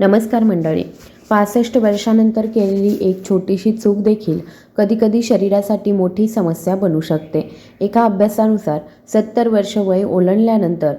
नमस्कार मंडळी. पासष्ट वर्षानंतर केलेली एक छोटीशी चूक देखील कधीकधी शरीरासाठी मोठी समस्या बनू शकते. एका अभ्यासानुसार सत्तर वर्ष वय ओलांडल्यानंतर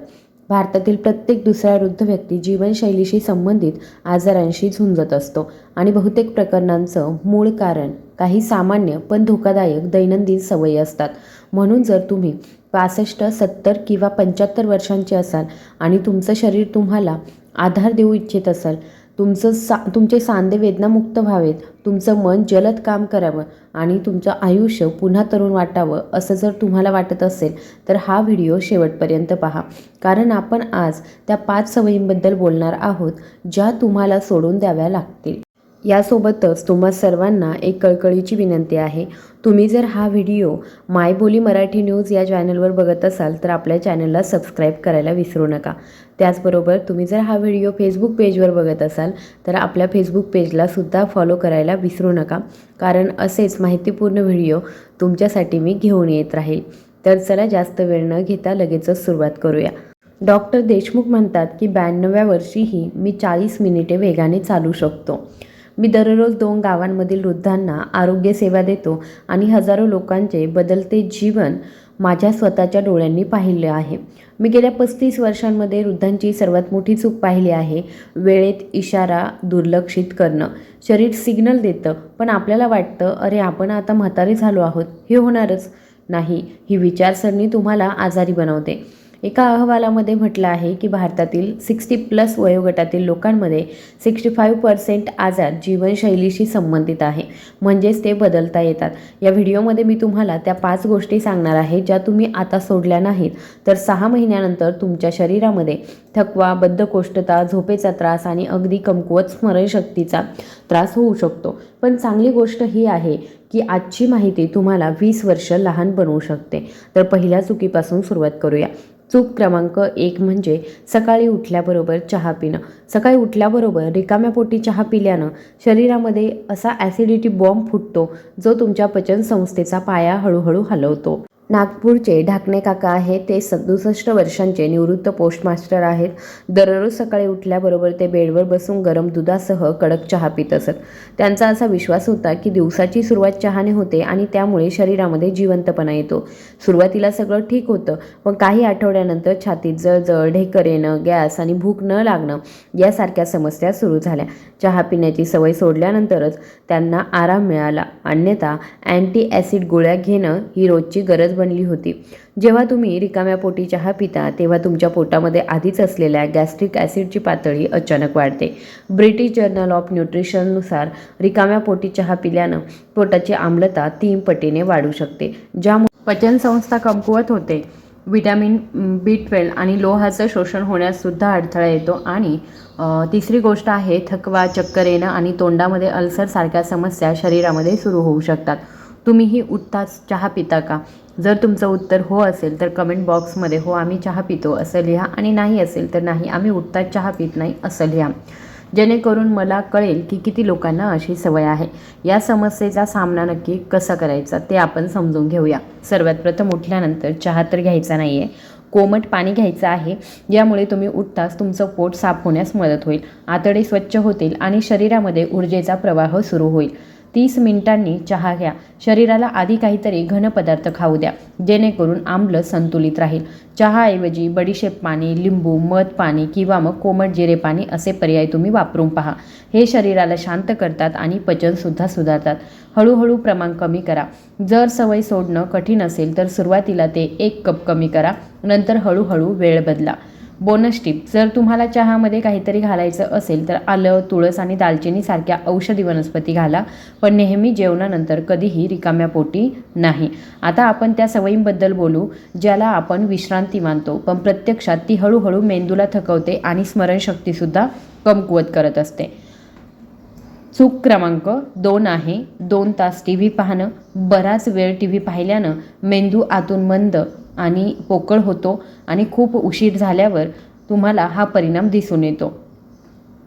भारतातील प्रत्येक दुसरा वृद्ध व्यक्ती जीवनशैलीशी संबंधित आजारांशी झुंजत असतो आणि बहुतेक प्रकरणांचं मूळ कारण काही सामान्य पण धोकादायक दैनंदिन सवयी असतात. म्हणून जर तुम्ही पासष्ट सत्तर किंवा पंच्याहत्तर वर्षांचे असाल आणि तुमचं शरीर तुम्हाला आधार देऊ इच्छित असाल. तुमचं सा तुमचे सांधे वेदनामुक्त व्हावेत. तुमचं मन जलद काम करावं आणि तुमचं आयुष्य पुन्हा तरुण वाटावं असं जर तुम्हाला वाटत असेल तर हा व्हिडिओ शेवटपर्यंत पहा. कारण आपण आज त्या पाच सवयींबद्दल बोलणार आहोत ज्या तुम्हाला सोडून द्याव्या लागतील. यासोबतच तुम्हा सर्वांना एक कळकळीची विनंती आहे. तुम्ही जर हा व्हिडिओ मायबोली मराठी न्यूज या चॅनलवर बघत असाल तर आपल्या चॅनलला सबस्क्राईब करायला विसरू नका. त्याचबरोबर तुम्ही जर हा व्हिडिओ फेसबुक पेजवर बघत असाल तर आपल्या फेसबुक पेजला सुद्धा फॉलो करायला विसरू नका. कारण असेच माहितीपूर्ण व्हिडिओ तुमच्यासाठी मी घेऊन येत राहील. तर चला जास्त वेळ न घेता लगेचच सुरुवात करूया. डॉक्टर देशमुख म्हणतात की ब्याण्णव्या वर्षीही मी चाळीस मिनिटे वेगाने चालू शकतो. मी दररोज दोन गावांमधील वृद्धांना आरोग्यसेवा देतो आणि हजारो लोकांचे बदलते जीवन माझ्या स्वतःच्या डोळ्यांनी पाहिले आहे. मी गेल्या पस्तीस वर्षांमध्ये वृद्धांची सर्वात मोठी चूक पाहिली आहे वेळेत इशारा दुर्लक्षित करणं. शरीर सिग्नल देतं पण आपल्याला वाटतं अरे आपण आता म्हातारे झालो आहोत हे होणारच नाही. ही विचारसरणी तुम्हाला आजारी बनवते. एका अहवालामध्ये म्हटलं आहे की भारतातील सिक्स्टी प्लस वयोगटातील लोकांमध्ये सिक्स्टी फाईव्ह पर्सेंट आजार जीवनशैलीशी संबंधित आहे. म्हणजेच ते बदलता येतात. या व्हिडिओमध्ये मी तुम्हाला त्या पाच गोष्टी सांगणार आहे ज्या तुम्ही आता सोडल्या नाहीत. तर सहा महिन्यानंतर तुमच्या शरीरामध्ये थकवा बद्धकोष्ठता झोपेचा त्रास आणि अगदी कमकुवत स्मरणशक्तीचा त्रास होऊ शकतो. पण चांगली गोष्ट ही आहे की आजची माहिती तुम्हाला वीस वर्ष लहान बनवू शकते. तर पहिल्या चुकीपासून सुरुवात करूया. चूक क्रमांक एक म्हणजे सकाळी उठल्याबरोबर चहा पिणं. सकाळी उठल्याबरोबर रिकाम्या पोटी चहा पिल्यानं शरीरामध्ये असा ॲसिडिटी बॉम्ब फुटतो जो तुमच्या पचनसंस्थेचा पाया हळूहळू हलवतो. नागपूरचे ढाकणे काका आहेत ते सदुसष्ट वर्षांचे निवृत्त पोस्टमास्टर आहेत. दररोज सकाळी उठल्याबरोबर ते बेडवर बसून गरम दुधासह कडक चहा पित असत. त्यांचा असा विश्वास होता की दिवसाची सुरुवात चहाने होते आणि त्यामुळे शरीरामध्ये जिवंतपणा येतो. सुरुवातीला सगळं ठीक होतं पण काही आठवड्यानंतर छातीत जळजळ ढेकर येणं गॅस आणि भूक न लागणं यासारख्या समस्या सुरू झाल्या. चहा पिण्याची सवय सोडल्यानंतरच त्यांना आराम मिळाला. अन्यथा अँटी ॲसिड गोळ्या घेणं ही रोजची गरज बनली होती. जेव्हा तुम्ही रिकाम्या पोटी चहा पिता तेव्हा तुमच्या पोटामध्ये आधीच असलेल्या गॅस्ट्रिक ॲसिडची पातळी अचानक वाढते. ब्रिटिश जर्नल ऑफ न्यूट्रिशननुसार रिकाम्या पोटी चहा पिल्यानं पोटाची आम्लता तीन पटीने वाढू शकते ज्यामुळे पचनसंस्था कमकुवत होते. विटॅमिन बी ट्वेल्व आणि लोहाचं शोषण होण्यास सुद्धा अडथळा येतो आणि तिसरी गोष्ट आहे थकवा चक्कर येणं आणि तोंडामध्ये अल्सरसारख्या समस्या शरीरामध्ये सुरू होऊ शकतात. तुम्हीही उठताच चहा पिता का? जर तुमचं उत्तर हो असेल तर कमेंट बॉक्समध्ये हो आम्ही चहा पितो असं लिहा. आणि नाही असेल तर नाही आम्ही उठताच चहा पित नाही असं लिहा. जेणेकरून मला कळेल की किती लोकांना अशी सवय आहे. या समस्येचा सामना नक्की कसा करायचा ते आपण समजून घेऊया. सर्वात प्रथम उठल्यानंतर चहा तर घ्यायचा नाही आहे कोमट पाणी घ्यायचं आहे. यामुळे तुम्ही उठताच तुमचं पोट साफ होण्यास मदत होईल. आतडे स्वच्छ होतील आणि शरीरामध्ये ऊर्जेचा प्रवाह सुरू होईल. तीस मिनिटांनी चहा घ्या. शरीराला आधी काहीतरी घन पदार्थ खाऊ द्या. जेणेकरून आम्ल संतुलित राहील. चहाऐवजी बडीशेप पाणी लिंबू मध पाणी किंवा मग कोमट जिरे पाणी असे पर्याय तुम्ही वापरून पहा. हे शरीराला शांत करतात आणि पचनसुद्धा सुधारतात. हळूहळू प्रमाण कमी करा. जर सवय सोडणं कठीण असेल तर सुरुवातीला ते एक कप कमी करा. नंतर हळूहळू वेळ बदला. बोनस टिप जर तुम्हाला चहामध्ये काहीतरी घालायचं असेल तर आलं तुळस आणि दालचिनीसारख्या औषधी वनस्पती घाला पण नेहमी जेवणानंतर कधीही रिकाम्या पोटी नाही. आता आपण त्या सवयींबद्दल बोलू ज्याला आपण विश्रांती मानतो पण प्रत्यक्षात ती हळूहळू मेंदूला थकवते आणि स्मरणशक्तीसुद्धा कमकुवत करत असते. चूक क्रमांक दोन आहे दोन तास टी व्ही पाहणं. बराच वेळ टी व्ही पाहिल्यानं मेंदू आतून मंद आणि पोकळ होतो आणि खूप उशीर झाल्यावर तुम्हाला हा परिणाम दिसून येतो.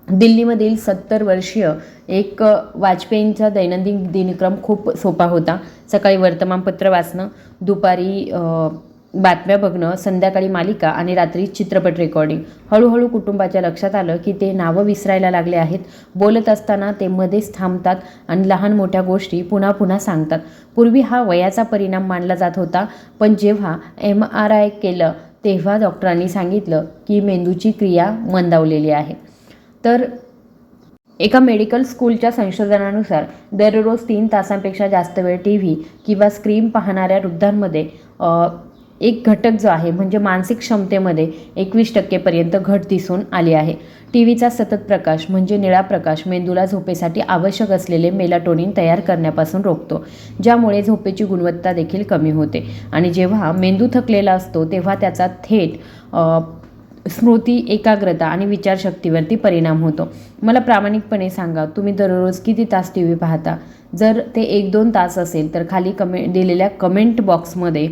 दिल्लीमधील सत्तर वर्षीय एक वाजपेयींचा दैनंदिन दिनक्रम खूप सोपा होता. सकाळी वर्तमानपत्र वाचणं दुपारी बातम्या बघणं संध्याकाळी मालिका आणि रात्री चित्रपट रेकॉर्डिंग हळूहळू कुटुंबाच्या लक्षात आलं की ते नावं विसरायला लागले आहेत. बोलत असताना ते मध्येच थांबतात आणि लहान मोठ्या गोष्टी पुन्हा पुन्हा सांगतात. पूर्वी हा वयाचा परिणाम मानला जात होता पण जेव्हा एम आर आय केलं तेव्हा डॉक्टरांनी सांगितलं की मेंदूची क्रिया मंदावलेली आहे. तर एका मेडिकल स्कूलच्या संशोधनानुसार दररोज तीन तासांपेक्षा जास्त वेळ टी व्ही किंवा स्क्रीन पाहणाऱ्या वृद्धांमध्ये एक घटक जो आहे म्हणजे मानसिक क्षमतेमध्ये एकवीस टक्केपर्यंत घट दिसून आली आहे. टी व्हीचा सतत प्रकाश म्हणजे निळा प्रकाश मेंदूला झोपेसाठी आवश्यक असलेले मेलाटोनिन तयार करण्यापासून रोखतो. ज्यामुळे झोपेची गुणवत्ता देखील कमी होते. आणि जेव्हा मेंदू थकलेला असतो तेव्हा त्याचा थेट स्मृती एकाग्रता आणि विचारशक्तीवरती परिणाम होतो. मला प्रामाणिकपणे सांगा तुम्ही दररोज किती तास टी व्ही पाहता? जर ते एक दोन तास असेल तर खाली कमे दिलेल्या कमेंट बॉक्समध्ये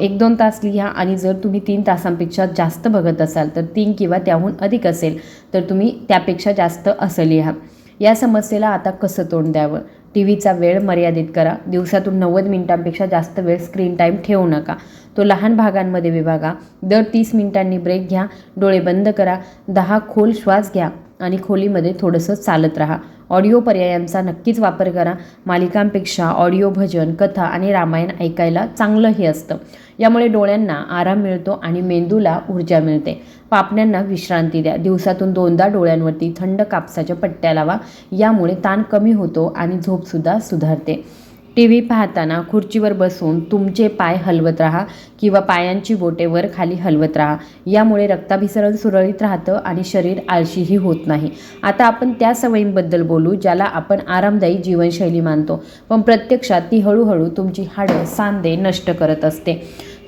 एक दोन तास लिहा आणि जर तुम्ही तीन तासांपेक्षा जास्त बघत असाल तर तीन किंवा त्याहून अधिक असेल तर तुम्ही त्यापेक्षा जास्त असं लिहा. या समस्येला आता कसं तोंड द्यावं? टी व्हीचा वेळ मर्यादित करा. दिवसातून नव्वद मिनिटांपेक्षा जास्त वेळ स्क्रीन टाईम ठेवू नका. तो लहान भागांमध्ये विभागा. दर तीस मिनिटांनी ब्रेक घ्या. डोळे बंद करा. दहा खोल श्वास घ्या आणि खोलीमध्ये थोडंसं चालत राहा. ऑडिओ पर्यायांचा नक्कीच वापर करा. मालिकांपेक्षा ऑडिओ भजन कथा आणि रामायण ऐकायला चांगलंही असतं. यामुळे डोळ्यांना आराम मिळतो आणि मेंदूला ऊर्जा मिळते. पापण्यांना विश्रांती द्या. दिवसातून दोनदा डोळ्यांवरती थंड कापसाच्या पट्ट्या लावा. यामुळे ताण कमी होतो आणि झोपसुद्धा सुधारते. टी व्ही पाहताना खुर्चीवर बसून तुमचे पाय हलवत राहा किंवा पायांची बोटे वर खाली हलवत राहा. यामुळे रक्ताभिसरण सुरळीत राहतं आणि शरीर आळशीही होत नाही. आता आपण त्या सवयींबद्दल बोलू ज्याला आपण आरामदायी जीवनशैली मानतो. पण प्रत्यक्षात ती हळूहळू तुमची हाडं सांधे नष्ट करत असते.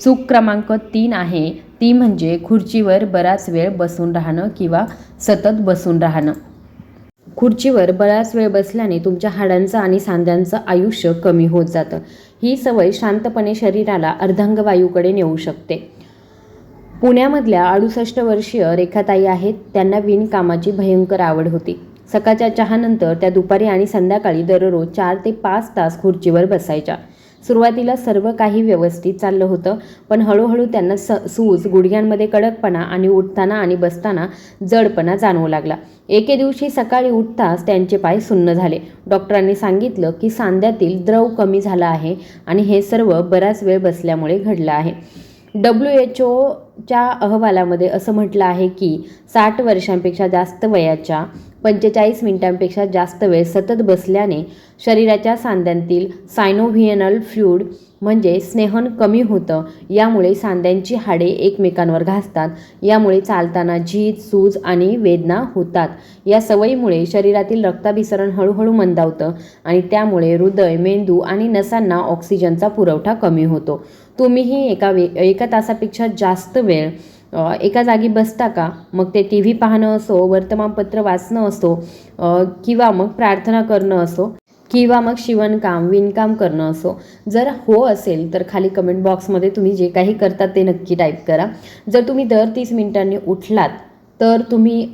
चूक क्रमांक तीन आहे. ती म्हणजे खुर्चीवर बराच वेळ बसून राहणं किंवा सतत बसून राहणं. खुर्चीवर बराच वेळ बसल्याने तुमच्या हाडांचं आणि सांध्यांचं आयुष्य कमी होत जातं. ही सवय शांतपणे शरीराला अर्धांगवायूकडे नेऊ शकते. पुण्यामधल्या अडुसष्ट वर्षीय रेखाताई आहेत. त्यांना विणकामाची भयंकर आवड होती. सकाळच्या चहानंतर त्या दुपारी आणि संध्याकाळी दररोज चार ते पाच तास खुर्चीवर बसायच्या. सुरुवातीला सर्व काही व्यवस्थित चाललं होतं पण हळूहळू त्यांना स सूज गुडघ्यांमध्ये कडकपणा आणि उठताना आणि बसताना जडपणा जाणवू लागला. एके दिवशी सकाळी उठताच त्यांचे पाय सुन्न झाले. डॉक्टरांनी सांगितलं की सांध्यातील द्रव कमी झाला आहे आणि हे सर्व बराच वेळ बसल्यामुळे घडलं आहे. डब्ल्यू एच ओच्या अहवालामध्ये असं म्हटलं आहे की साठ वर्षांपेक्षा जास्त वयाच्या पंचेचाळीस मिनिटांपेक्षा जास्त वेळ सतत बसल्याने शरीराच्या सांध्यांतील सायनोव्हिएनल फ्लूड म्हणजे स्नेहन कमी होतं. यामुळे सांध्यांची हाडे एकमेकांवर घासतात. यामुळे चालताना झीज सूज आणि वेदना होतात. या सवयीमुळे शरीरातील रक्ताभिसरण हळूहळू मंदावतं आणि त्यामुळे हृदय मेंदू आणि नसांना ऑक्सिजनचा पुरवठा कमी होतो. तुम्हीही एका वे एका तासापेक्षा जास्त वेळ एका जागी बसता का? मग ते टी व्ही पाहणं असो वर्तमानपत्र वाचणं असो किंवा मग प्रार्थना करणं असो किंवा मग शिवणकाम विणकाम करणं असो. जर हो असेल तर खाली कमेंट बॉक्समध्ये तुम्ही जे काही करतात ते नक्की टाईप करा. जर तुम्ही दर तीस मिनिटांनी उठलात तर तुम्ही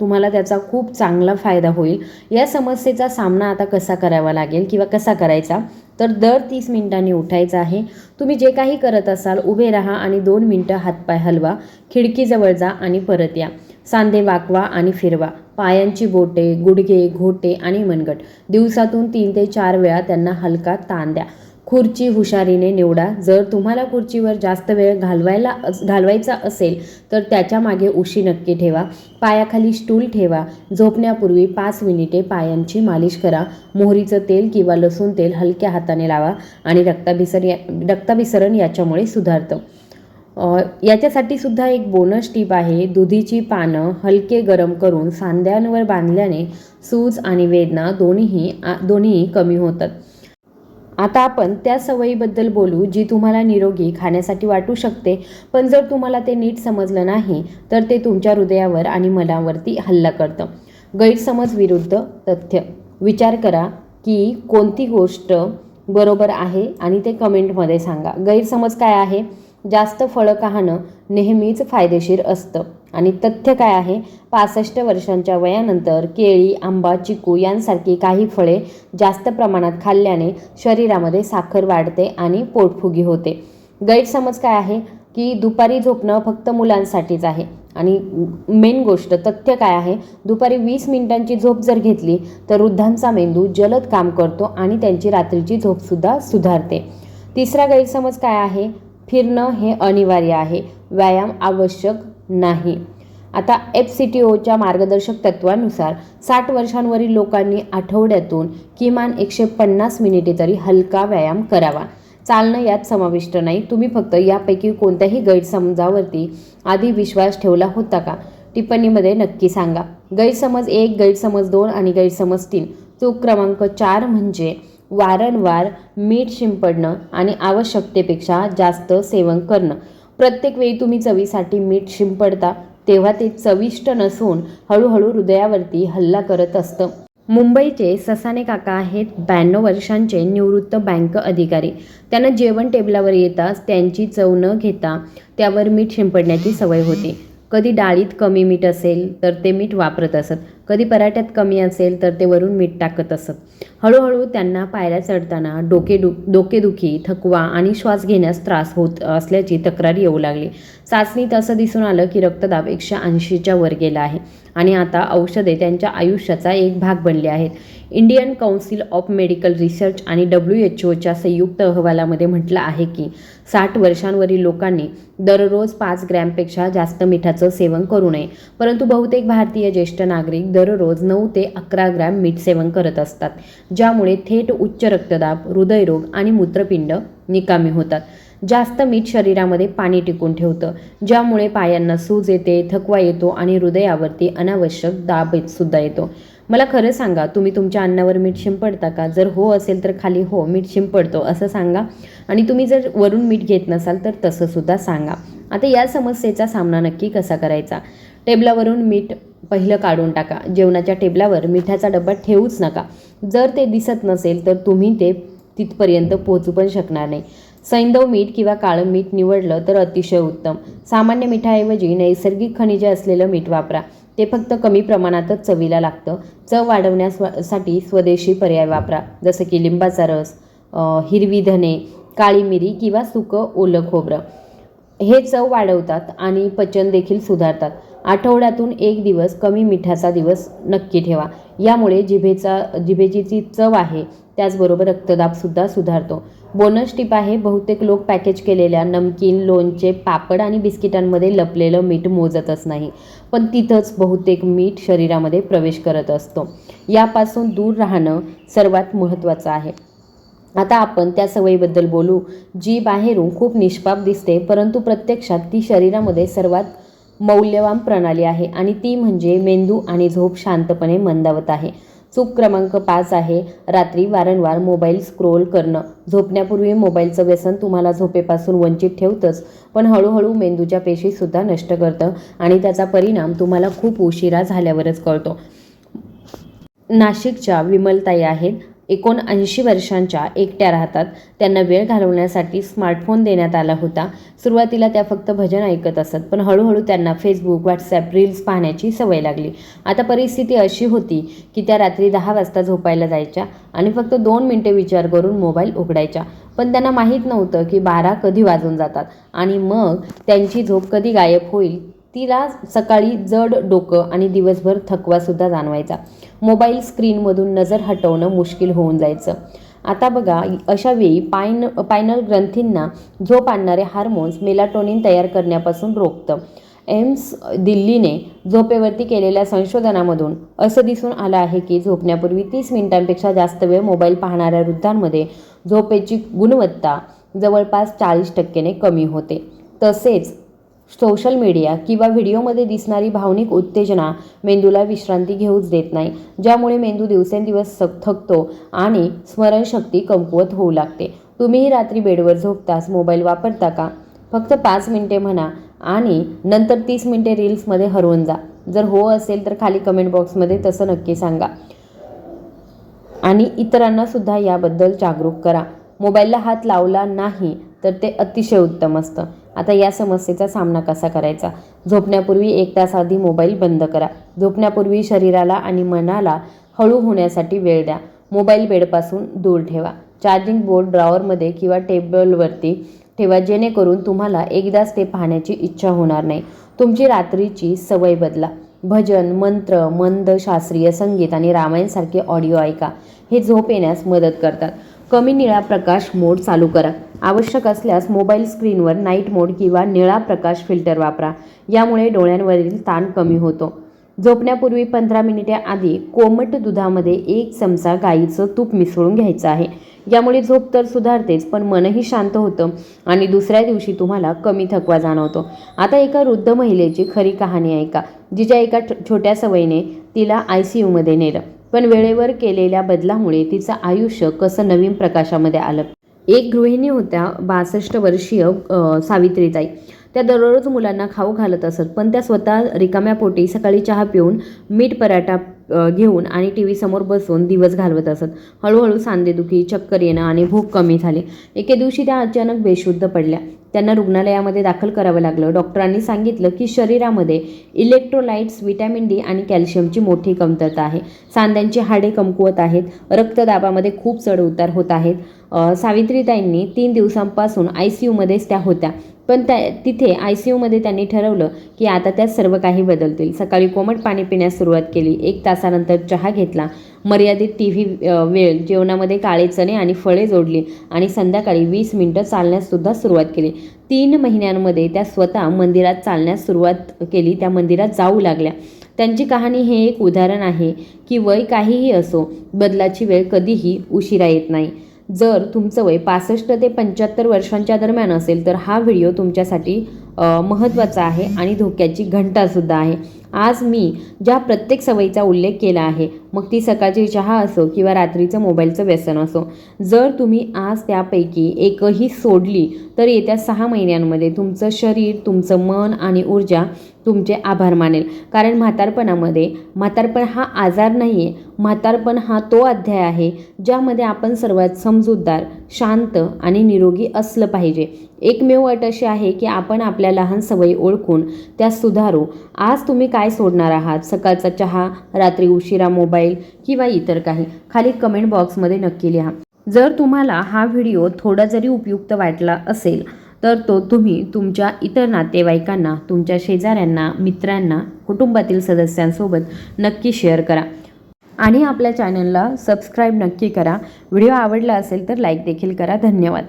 तुम्हाला त्याचा खूप चांगला फायदा होईल. या समस्येचा सामना आता कसा करावा लागेल किंवा कसा करायचा? तर दर तीस मिनिटांनी उठायचं आहे. तुम्ही जे काही करत असाल उभे राहा आणि दोन मिनटं हातपाय हलवा. खिडकीजवळ जा आणि परत या. सांधे वाकवा आणि फिरवा. पायांची बोटे गुडघे घोटे आणि मनगट. दिवसातून तीन ते चार वेळा त्यांना हलका ताण द्या. खुर्ची हुशारीने निवडा. जर तुम्हाला खुर्चीवर जास्त वेळ घालवायला अस- घालवायचा असेल तर त्याच्यामागे उशी नक्की ठेवा. पायाखाली स्टूल ठेवा. झोपण्यापूर्वी पाच मिनिटे पायांची मालिश करा. मोहरीचं तेल किंवा लसूण तेल हलक्या हाताने लावा आणि रक्ताभिसर या रक्ताभिसरण याच्यामुळे सुधारतं. याच्यासाठी सुद्धा एक बोनस टीप आहे. दुधीची पानं हलके गरम करून सांध्यांवर बांधल्याने सूज आणि वेदना दोन्हीही आ- दोन्हीही कमी होतात. आता आपण त्या सवयीबद्दल बोलू जी तुम्हाला निरोगी खाण्यासाठी वाटू शकते. पण जर तुम्हाला ते नीट समजलं नाही तर ते तुमच्या हृदयावर आणि मनावरती हल्ला करतं. गैरसमज विरुद्ध तथ्य. विचार करा की कोणती गोष्ट बरोबर आहे आणि ते कमेंटमध्ये सांगा. गैरसमज काय आहे? जास्त फळं खाणं नेहमीच फायदेशीर असतं. आणि तथ्य काय आहे? पासष्ट वर्षांच्या वयानंतर केळी आंबा चिकू यांसारखी काही फळे जास्त प्रमाणात खाल्ल्याने शरीरामध्ये साखर वाढते आणि पोटफुगी होते. गैरसमज काय आहे? की दुपारी झोपणं फक्त मुलांसाठीच आहे. आणि मेन गोष्ट तथ्य काय आहे? दुपारी वीस मिनिटांची झोप जर घेतली तर वृद्धांचा मेंदू जलद काम करतो आणि त्यांची रात्रीची झोपसुद्धा सुधारते. तिसरा गैरसमज काय आहे? फिरणं हे अनिवार्य आहे. व्यायाम आवश्यक नाही. आता एफ सी टी ओच्या मार्गदर्शक तत्वानुसार साठ वर्षांवरील लोकांनी आठवड्यातून किमान एकशे पन्नास मिनिटे तरी हलका व्यायाम करावा. चालणं यात समाविष्ट नाही. तुम्ही फक्त यापैकी कोणत्याही गैरसमजावरती आधी विश्वास ठेवला होता का? टिप्पणीमध्ये नक्की सांगा. गैरसमज एक गैरसमज दोन आणि गैरसमज तीन. चूक क्रमांक चार म्हणजे वारंवार मीठ शिंपडणं आणि आवश्यकतेपेक्षा जास्त सेवन करणं. प्रत्येक वेळी तुम्ही चवीसाठी मीठ शिंपडता तेव्हा ते चविष्ट नसून हळूहळू हृदयावरती हल्ला करत असतं. मुंबईचे ससाने काका आहेत ब्याण्णव वर्षांचे निवृत्त बँक अधिकारी. त्यांना जेवण टेबलावर येताच त्यांची चव न घेता त्यावर मीठ शिंपडण्याची सवय होती. कधी डाळीत कमी मीठ असेल तर ते मीठ वापरत असत. कधी पराठ्यात कमी असेल तर ते वरून मीठ टाकत असत. हळूहळू त्यांना पायऱ्या चढताना डोके डु डोकेदुखी थकवा आणि श्वास घेण्यास त्रास होत असल्याची तक्रार येऊ लागली. चाचणीत असं दिसून आलं की रक्तदाब एकशे ऐंशीच्या वर गेला आहे आणि आता औषधे त्यांच्या आयुष्याचा एक भाग बनले आहेत. Indian council of medical research आणि डब्ल्यू एच ओच्या संयुक्त अहवालामध्ये म्हटलं आहे की साठ वर्षांवरील लोकांनी दररोज पाच ग्रॅमपेक्षा जास्त मिठाचं सेवन करू नये. परंतु बहुतेक भारतीय ज्येष्ठ नागरिक दररोज नऊ ते अकरा ग्रॅम मीठ सेवन करत असतात ज्यामुळे थेट उच्च रक्तदाब हृदयरोग आणि मूत्रपिंड निकामी होतात. जास्त मीठ शरीरामध्ये पाणी टिकून ठेवतं ज्यामुळे पायांना सूज येते थकवा येतो आणि हृदयावरती अनावश्यक दाब सुद्धा येतो. मला खरं सांगा तुम्ही तुमच्या अन्नावर मीठ शिंपडता का? जर हो असेल तर खाली हो मीठ शिंपडतो असं सांगा. आणि तुम्ही जर वरून मीठ घेत नसाल तर तसं सुद्धा सांगा. आता या समस्येचा सामना नक्की कसा करायचा? टेबलावरून मीठ पहिलं काढून टाका. जेवणाच्या टेबलावर मिठाचा डब्बा ठेवूच नका. जर ते दिसत नसेल तर तुम्ही ते तिथपर्यंत पोहोचू पण शकणार नाही. सैंदव मीठ किंवा काळं मीठ निवडलं तर अतिशय उत्तम. सामान्य मिठाऐवजी नैसर्गिक खनिजे असलेलं मीठ वापरा. ते फक्त कमी प्रमाणातच चवीला लागतं. चव वाढवण्यासाठी स्वदेशी पर्याय वापरा. जसं की लिंबाचा रस हिरवी धने काळी मिरी किंवा सुकं ओलं खोबरं. हे चव वाढवतात आणि पचन देखील सुधारतात. आठवड्यातून एक दिवस कमी मिठाचा दिवस नक्की ठेवा. यामुळे जिभेचा जिभेची जी चव आहे त्याचबरोबर रक्तदाबसुद्धा सुधारतो. बोनस टिप आहे बहुतेक लोक पॅकेज केलेल्या नमकीन लोणचे पापड आणि बिस्किटांमध्ये लपलेलं मीठ मोजतच नाही. पण तिथंच बहुतेक मीठ शरीरामध्ये प्रवेश करत असतो. यापासून दूर राहणं सर्वात महत्त्वाचं आहे. आता आपण त्या सवयीबद्दल बोलू. जी बाहेरून खूप निष्पाप दिसते परंतु प्रत्यक्षात ती शरीरामध्ये सर्वात मौल्यवान प्रणाली आहे आणि ती म्हणजे मेंदू आणि झोप शांतपणे मंदावत आहे. चूक क्रमांक पाच आहे. रात्री वारंवार मोबाईल स्क्रोल करणं. झोपण्यापूर्वी मोबाईलचं व्यसन तुम्हाला झोपेपासून वंचित ठेवतंच पण हळूहळू मेंदूच्या पेशीसुद्धा नष्ट करतं आणि त्याचा परिणाम तुम्हाला खूप उशिरा झाल्यावरच कळतो. नाशिकच्या विमलताई आहेत. एकोणऐंशी वर्षांच्या एकट्या राहतात. त्यांना वेळ घालवण्यासाठी स्मार्टफोन देण्यात आला होता. सुरुवातीला त्या फक्त भजन ऐकत असत पण हळूहळू त्यांना फेसबुक व्हॉट्सॲप रील्स पाहण्याची सवय लागली. आता परिस्थिती अशी होती की त्या रात्री दहा वाजता झोपायला जायच्या आणि फक्त दोन मिनटे विचार करून मोबाईल उघडायच्या. पण त्यांना माहीत नव्हतं की बारा कधी वाजून जातात आणि मग त्यांची झोप कधी गायब होईल तिला सकाळी जड डोकं आणि दिवसभर थकवासुद्धा जाणवायचा. मोबाईल स्क्रीनमधून नजर हटवणं मुश्किल होऊन जायचं. आता बघा अशा वेळी पायन पायनल ग्रंथींना झोप आणणारे हार्मोन्स मेलाटोनिन तयार करण्यापासून रोखतं. एम्स दिल्लीने झोपेवरती केलेल्या संशोधनामधून असं दिसून आलं आहे की झोपण्यापूर्वी तीस मिनिटांपेक्षा जास्त वेळ मोबाईल पाहणाऱ्या वृद्धांमध्ये झोपेची गुणवत्ता जवळपास चाळीस टक्केने कमी होते. तसेच सोशल मीडिया किंवा व्हिडिओमध्ये दिसणारी भावनिक उत्तेजना मेंदूला विश्रांती घेऊच देत नाही ज्यामुळे मेंदू दिवसेंदिवस स- थकतो आणि स्मरणशक्ती कमकुवत होऊ लागते. तुम्हीही रात्री बेडवर झोपताच मोबाईल वापरता का? फक्त पाच मिनिटे म्हणा आणि नंतर तीस मिनिटे रील्समध्ये हरवून जा. जर हो असेल तर खाली कमेंट बॉक्समध्ये तसं नक्की सांगा. आणि इतरांना सुद्धा याबद्दल जागरूक करा. मोबाईलला हात लावला नाही तर ते अतिशय उत्तम असतं. आता या समस्येचा सामना कसा करायचा? झोपण्यापूर्वी एक तास आधी मोबाईल बंद करा. झोपण्यापूर्वी शरीराला आणि मनाला हळू होण्यासाठी वेळ द्या. मोबाईल बेडपासून दूर ठेवा. चार्जिंग बोर्ड ड्रॉवरमध्ये किंवा टेबलवरती ठेवा जेणेकरून तुम्हाला एकदाच ते पाहण्याची इच्छा होणार नाही. तुमची रात्रीची सवय बदला. भजन मंत्र मंद शास्त्रीय संगीत आणि रामायणसारखे ऑडिओ ऐका. हे झोप येण्यास मदत करतात. कमी निळा प्रकाश मोड चालू करा. आवश्यक असल्यास मोबाईल स्क्रीनवर नाईट मोड किंवा निळा प्रकाश फिल्टर वापरा. यामुळे डोळ्यांवरील ताण कमी होतो. झोपण्यापूर्वी पंधरा मिनिटे आधी कोमट दुधामध्ये एक चमचा गाईचं तूप मिसळून घ्यायचं आहे. यामुळे झोप तर सुधारतेच पण मनही शांत होतं आणि दुसऱ्या दिवशी तुम्हाला कमी थकवा जाणवतो. आता एका वृद्ध महिलेची खरी कहाणी ऐका जिच्या एका छोट्या सवयीने तिला आय सी यूमध्ये नेलं. पण वेळेवर केलेल्या बदलामुळे तिचं आयुष्य कसं नवीन प्रकाशामध्ये आलं? एक गृहिणी होत्या बासष्ट वर्षीय सावित्रीताई. त्या दररोज मुलांना खाऊ घालत असत पण त्या स्वतः रिकाम्या पोटी सकाळी चहा पिऊन मीठ पराठा घेऊन आणि टी व्हीसमोर बसून दिवस घालवत असत. हळूहळू सांधेदुखी चक्कर येणं आणि भूक कमी झाली. एके दिवशी त्या अचानक बेशुद्ध पडल्या. त्यांना रुग्णालयामध्ये दाखल करावं लागलं. डॉक्टरांनी सांगितलं की शरीरामध्ये इलेक्ट्रोलाइट्स विटॅमिन डी आणि कॅल्शियमची मोठी कमतरता आहे. सांध्यांची हाडे कमकुवत आहेत. रक्तदाबामध्ये खूप चढ उतार होत आहेत. सावित्रीताईंनी तीन दिवसांपासून आय सी यूमध्येच त्या होत्या. पण त्या तिथे आय सी यूमध्ये त्यांनी ठरवलं की आता त्यात सर्व काही बदलतील. सकाळी कोमट पाणी पिण्यास सुरुवात केली. एक तासानंतर चहा घेतला. मर्यादित टी व्ही वेळ जेवणामध्ये काळे चणे आणि फळे जोडली आणि संध्याकाळी वीस मिनटं चालण्याससुद्धा सुरुवात केली. तीन महिन्यांमध्ये त्या स्वतः मंदिरात चालण्यास सुरुवात केली. त्या मंदिरात जाऊ लागल्या. त्यांची कहाणी हे एक उदाहरण आहे की वय काहीही असो बदलाची वेळ कधीही उशिरा येत नाही. जर तुमचं वय पासष्ट ते पंच्याहत्तर वर्षांच्या दरम्यान असेल तर हा व्हिडिओ तुमच्यासाठी महत्त्वाचा आहे आणि धोक्याची घंटासुद्धा आहे. आज मी ज्या प्रत्येक सवयीचा उल्लेख केला आहे मग ती सकाळची चहा असो किंवा रात्रीचं मोबाईलचं व्यसन असो जर तुम्ही आज त्यापैकी एकही सोडली तर येत्या सहा महिन्यांमध्ये तुमचं शरीर तुमचं मन आणि ऊर्जा तुमचे आभार मानेल. कारण म्हातारपणामध्ये म्हातारपण हा आजार नाही आहे म्हातारपण हा तो अध्याय आहे ज्यामध्ये आपण सर्वात समजूतदार शांत आणि निरोगी असलं पाहिजे. एकमेव अट अशी आहे की आपण आपल्या लहान सवयी ओळखून त्या सुधारू. आज तुम्ही काय सोडणार आहात? सकाळचा चहा रात्री उशिरा मोबाईल किंवा इतर काही. खाली कमेंट बॉक्समध्ये नक्की लिहा. जर तुम्हाला हा व्हिडिओ थोडा जरी उपयुक्त वाटला असेल तर तो तुम्ही तुमच्या इतर नातेवाईकांना तुमच्या शेजाऱ्यांना मित्रांना कुटुंबातील सदस्यांसोबत नक्की शेअर करा. आणि आपल्या चॅनलला सबस्क्राईब नक्की करा. व्हिडिओ आवडला असेल तर लाईक देखील करा. धन्यवाद.